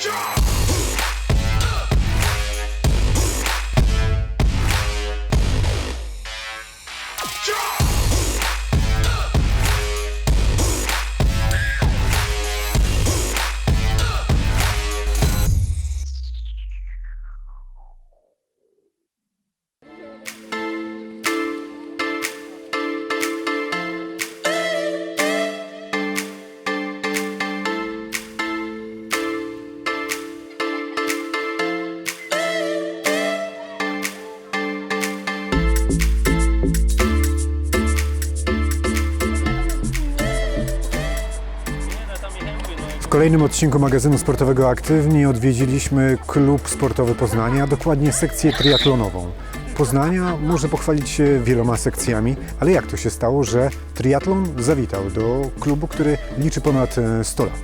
W kolejnym odcinku magazynu sportowego Aktywni odwiedziliśmy klub sportowy Poznania, dokładnie sekcję triatlonową. Poznania może pochwalić się wieloma sekcjami, ale jak to się stało, że triatlon zawitał do klubu, który liczy ponad e, 100 lat?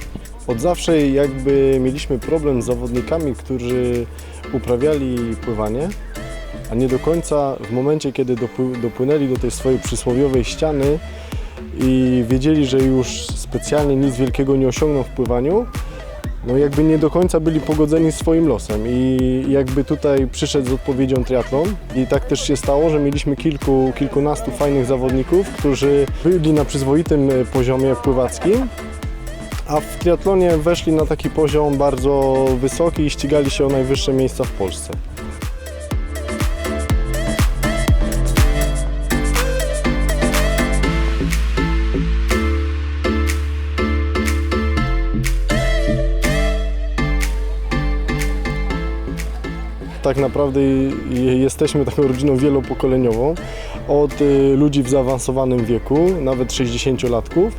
Od zawsze jakby mieliśmy problem z zawodnikami, którzy uprawiali pływanie, a nie do końca w momencie, kiedy dopły- dopłynęli do tej swojej przysłowiowej ściany i wiedzieli, że już specjalnie nic wielkiego nie osiągną w pływaniu, no jakby nie do końca byli pogodzeni swoim losem. I jakby tutaj przyszedł z odpowiedzią triatlon. I tak też się stało, że mieliśmy kilku, kilkunastu fajnych zawodników, którzy byli na przyzwoitym e, poziomie pływackim, a w triatlonie weszli na taki poziom bardzo wysoki i ścigali się o najwyższe miejsca w Polsce. Tak naprawdę jesteśmy taką rodziną wielopokoleniową, od y, ludzi w zaawansowanym wieku, nawet 60-latków,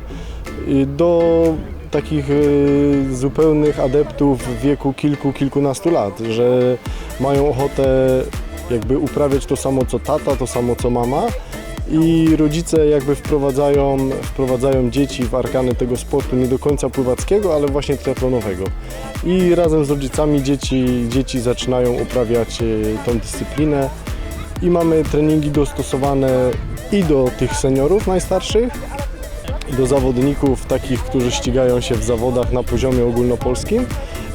y, do takich y, zupełnych adeptów w wieku kilku, kilkunastu lat, że mają ochotę jakby uprawiać to samo co tata, to samo co mama i rodzice jakby wprowadzają, wprowadzają dzieci w arkany tego sportu nie do końca pływackiego, ale właśnie triatlonowego. I razem z rodzicami dzieci, dzieci zaczynają uprawiać y, tą dyscyplinę i mamy treningi dostosowane i do tych seniorów najstarszych, do zawodników takich, którzy ścigają się w zawodach na poziomie ogólnopolskim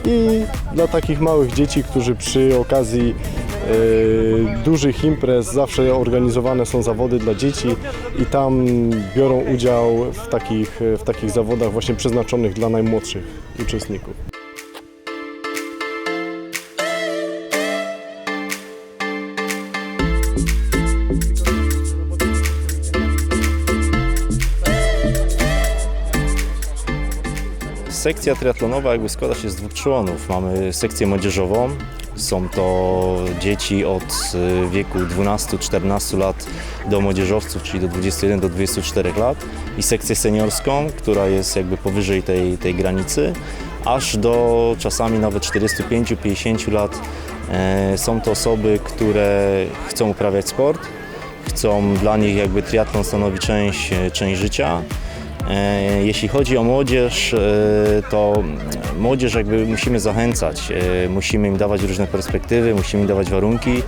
i dla takich małych dzieci, którzy przy okazji e, dużych imprez zawsze organizowane są zawody dla dzieci i tam biorą udział w takich, w takich zawodach właśnie przeznaczonych dla najmłodszych uczestników. Sekcja triatlonowa jakby składa się z dwóch członów. Mamy sekcję młodzieżową. Są to dzieci od y, wieku 12-14 lat do młodzieżowców, czyli do 21 do 24 lat i sekcję seniorską, która jest jakby powyżej tej, tej granicy, aż do czasami nawet 45-50 lat. E, Są to osoby, które chcą uprawiać sport, chcą dla nich jakby triatlon stanowi część, część życia. E, Jeśli chodzi o młodzież, e, to młodzież jakby musimy zachęcać, e, musimy im dawać różne perspektywy, musimy im dawać warunki,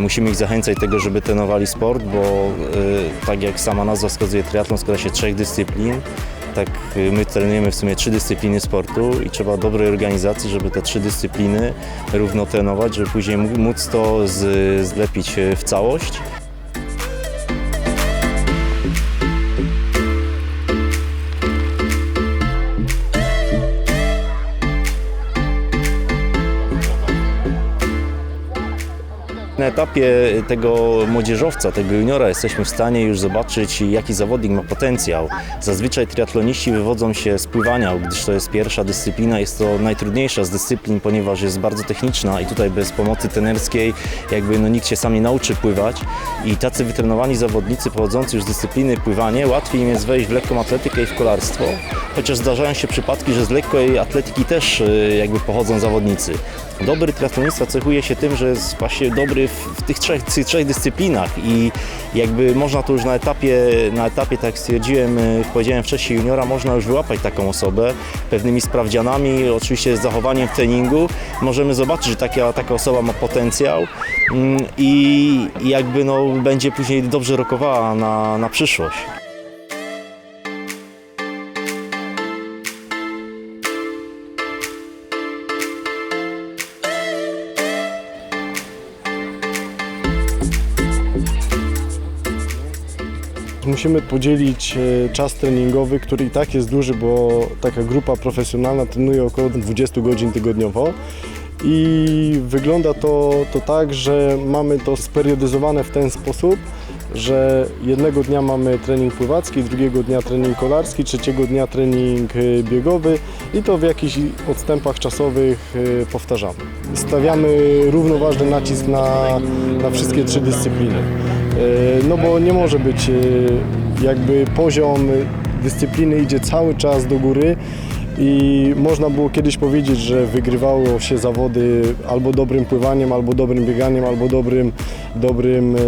musimy ich zachęcać do tego, żeby trenowali sport, bo tak jak sama nazwa wskazuje, triatlon składa się trzech dyscyplin. Tak my trenujemy w sumie trzy dyscypliny sportu i trzeba dobrej organizacji, żeby te trzy dyscypliny równo trenować, żeby później mó- móc to zlepić w całość. Na etapie tego młodzieżowca, tego juniora jesteśmy w stanie już zobaczyć, jaki zawodnik ma potencjał. Zazwyczaj triatloniści wywodzą się z pływania, gdyż to jest pierwsza dyscyplina, jest to najtrudniejsza z dyscyplin, ponieważ jest bardzo techniczna i tutaj bez pomocy trenerskiej jakby no, nikt się sam nie nauczy pływać i tacy wytrenowani zawodnicy pochodzący już z dyscypliny pływanie, łatwiej im jest wejść w lekką atletykę i w kolarstwo, chociaż zdarzają się przypadki, że z lekkiej atletyki też y, jakby pochodzą zawodnicy. Dobry triatlonista cechuje się tym, że jest właśnie dobry w, w tych, trzech, trzech dyscyplinach i jakby można to już na etapie, na etapie tak stwierdziłem, y, powiedziałem wcześniej juniora, można już wyłapać taką osobę pewnymi sprawdzianami, oczywiście z zachowaniem w treningu. Możemy zobaczyć, że taka, taka osoba ma potencjał mm, i jakby no, będzie później dobrze rokowała na, na przyszłość. Musimy podzielić e, czas treningowy, który i tak jest duży, bo taka grupa profesjonalna trenuje około 20 godzin tygodniowo. I wygląda to, to tak, że mamy to speriodyzowane w ten sposób, że jednego dnia mamy trening pływacki, drugiego dnia trening kolarski, trzeciego dnia trening y, biegowy i to w jakichś odstępach czasowych y, powtarzamy. Stawiamy równoważny nacisk na, na wszystkie trzy dyscypliny. Y, No bo nie może być jakby poziom dyscypliny idzie cały czas do góry i można było kiedyś powiedzieć, że wygrywało się zawody albo dobrym pływaniem, albo dobrym bieganiem, albo dobrym, dobrym e,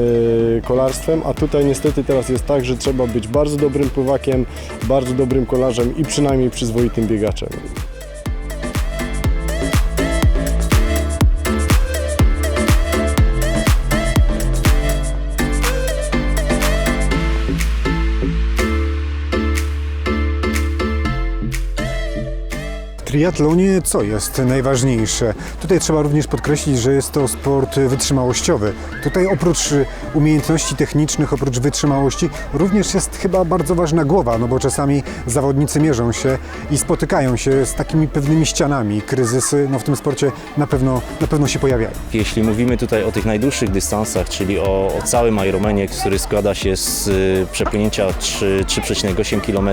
kolarstwem, a tutaj niestety teraz jest tak, że trzeba być bardzo dobrym pływakiem, bardzo dobrym kolarzem i przynajmniej przyzwoitym biegaczem. Triatlonie co jest najważniejsze? Tutaj trzeba również podkreślić, że jest to sport wytrzymałościowy. Tutaj oprócz umiejętności technicznych, oprócz wytrzymałości, również jest chyba bardzo ważna głowa, no bo czasami zawodnicy mierzą się i spotykają się z takimi pewnymi ścianami. Kryzysy no w tym sporcie na pewno, na pewno się pojawiają. Jeśli mówimy tutaj o tych najdłuższych dystansach, czyli o, o całym Ironmanie, który składa się z y, przepłynięcia 3 3,8 km,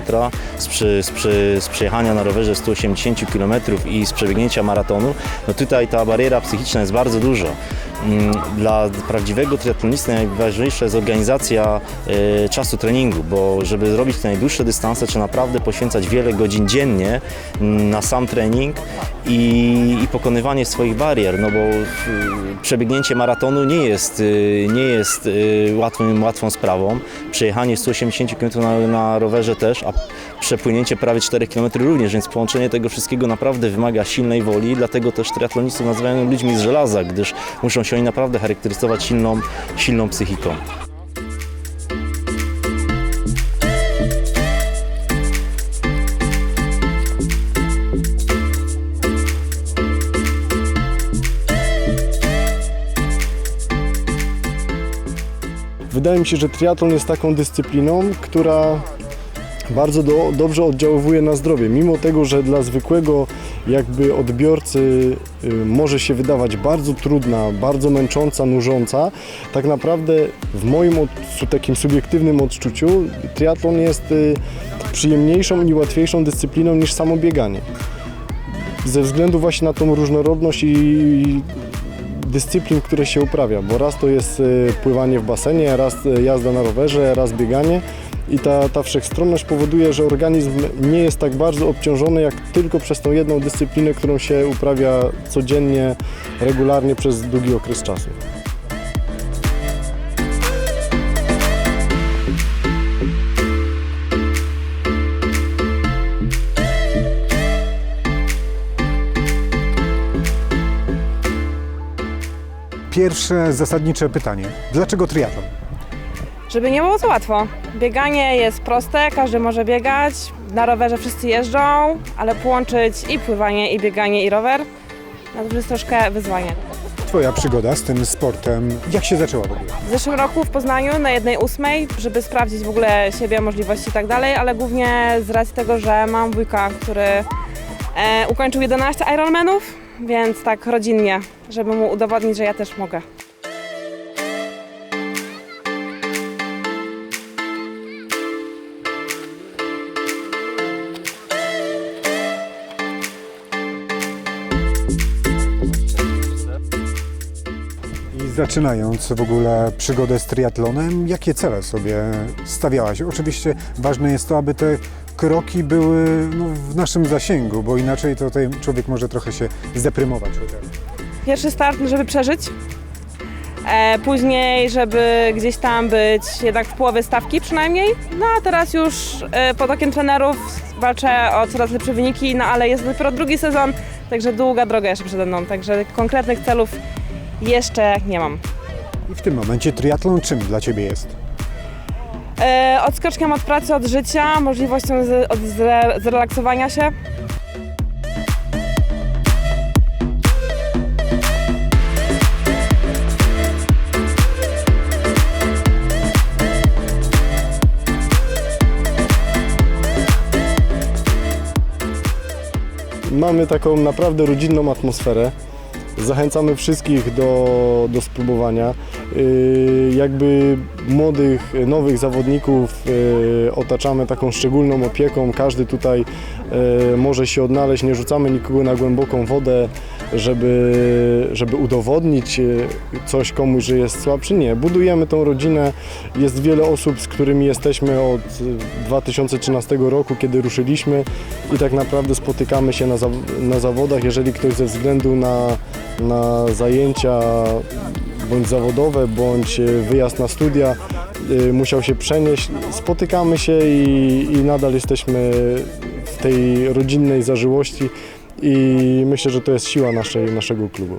z, przy, z, przy, z przejechania na rowerze 180 km i z przebiegnięcia maratonu, no tutaj ta bariera psychiczna jest bardzo duża. Mm, Dla prawdziwego triatlonisty najważniejsza jest organizacja e, czasu treningu, bo żeby zrobić te najdłuższe dystanse, trzeba naprawdę poświęcać wiele godzin dziennie mm, na sam trening i, i pokonywanie swoich barier, no bo y, przebiegnięcie maratonu nie jest, y, nie jest łatwym, łatwą sprawą. Przejechanie 180 km na, na rowerze też, a przepłynięcie prawie 4 km również, więc połączenie tego wszystkiego naprawdę wymaga silnej woli, dlatego też triatlonistów nazywają ludźmi z żelaza, gdyż muszą się oni naprawdę charakteryzować silną, silną psychiką. Wydaje mi się, że triatlon jest taką dyscypliną, która bardzo do, dobrze oddziaływuje na zdrowie. Mimo tego, że dla zwykłego jakby odbiorcy y, może się wydawać bardzo trudna, bardzo męcząca, nużąca, tak naprawdę w moim takim subiektywnym odczuciu triatlon jest y, przyjemniejszą i łatwiejszą dyscypliną niż samo bieganie. Ze względu właśnie na tą różnorodność i dyscyplin, które się uprawia, bo raz to jest y, pływanie w basenie, raz jazda na rowerze, raz bieganie i ta, ta wszechstronność powoduje, że organizm nie jest tak bardzo obciążony jak tylko przez tą jedną dyscyplinę, którą się uprawia codziennie, regularnie przez długi okres czasu. Pierwsze zasadnicze pytanie. Dlaczego triatlon? Żeby nie było za łatwo. Bieganie jest proste, każdy może biegać, na rowerze wszyscy jeżdżą, ale połączyć i pływanie, i bieganie, i rower, no to jest troszkę wyzwanie. Twoja przygoda z tym sportem, jak się zaczęła w ogóle? W zeszłym roku w Poznaniu na jednej ósmej, żeby sprawdzić w ogóle siebie, możliwości i tak dalej, ale głównie z racji tego, że mam wujka, który e, ukończył 11 Ironmanów, więc tak rodzinnie, żeby mu udowodnić, że ja też mogę. Zaczynając w ogóle przygodę z triatlonem, jakie cele sobie stawiałaś? Oczywiście ważne jest to, aby te kroki były no, w naszym zasięgu, bo inaczej to tutaj człowiek może trochę się zdeprymować. Pierwszy start, żeby przeżyć. E, później, żeby gdzieś tam być jednak w połowie stawki przynajmniej. No a teraz już e, pod okiem trenerów walczę o coraz lepsze wyniki, no ale jest dopiero drugi sezon, także długa droga jeszcze przede mną. Także konkretnych celów jeszcze nie mam. I w tym momencie triatlon czym dla Ciebie jest? E, odskoczkiem od pracy, od życia, możliwością z, od zre, zrelaksowania się. Mamy taką naprawdę rodzinną atmosferę. Zachęcamy wszystkich do, do spróbowania. Yy, Jakby młodych, nowych zawodników yy, otaczamy taką szczególną opieką. Każdy tutaj yy, może się odnaleźć. Nie rzucamy nikogo na głęboką wodę, żeby, żeby udowodnić coś komuś, że jest słabszy. Nie, budujemy tą rodzinę. Jest wiele osób, z którymi jesteśmy od yy, 2013 roku, kiedy ruszyliśmy i tak naprawdę spotykamy się na, na zawodach. Jeżeli ktoś ze względu na, na zajęcia bądź zawodowe, bądź e, wyjazd na studia e, musiał się przenieść, spotykamy się i, i nadal jesteśmy w tej rodzinnej zażyłości i myślę, że to jest siła naszej, naszego klubu.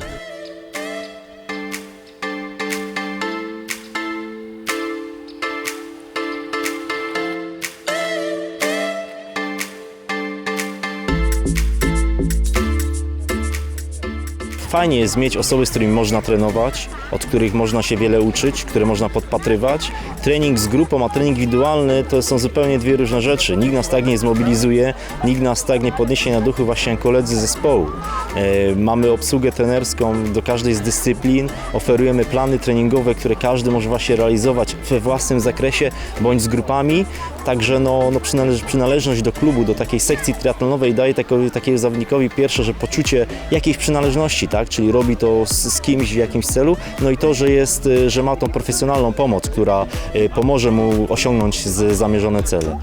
Fajnie jest mieć osoby, z którymi można trenować, od których można się wiele uczyć, które można podpatrywać. Trening z grupą, a trening indywidualny to są zupełnie dwie różne rzeczy. Nikt nas tak nie zmobilizuje, nikt nas tak nie podniesie na duchu właśnie jak koledzy zespołu. E, mamy obsługę trenerską do każdej z dyscyplin, oferujemy plany treningowe, które każdy może właśnie realizować we własnym zakresie bądź z grupami. Także no, no przynależ, przynależność do klubu, do takiej sekcji triatlonowej daje takiego, takiego zawodnikowi pierwsze, że poczucie jakiejś przynależności, tak? czyli robi to z, z kimś w jakimś celu, no i to, że, jest, y, że ma tą profesjonalną pomoc, która y, pomoże mu osiągnąć zamierzone cele.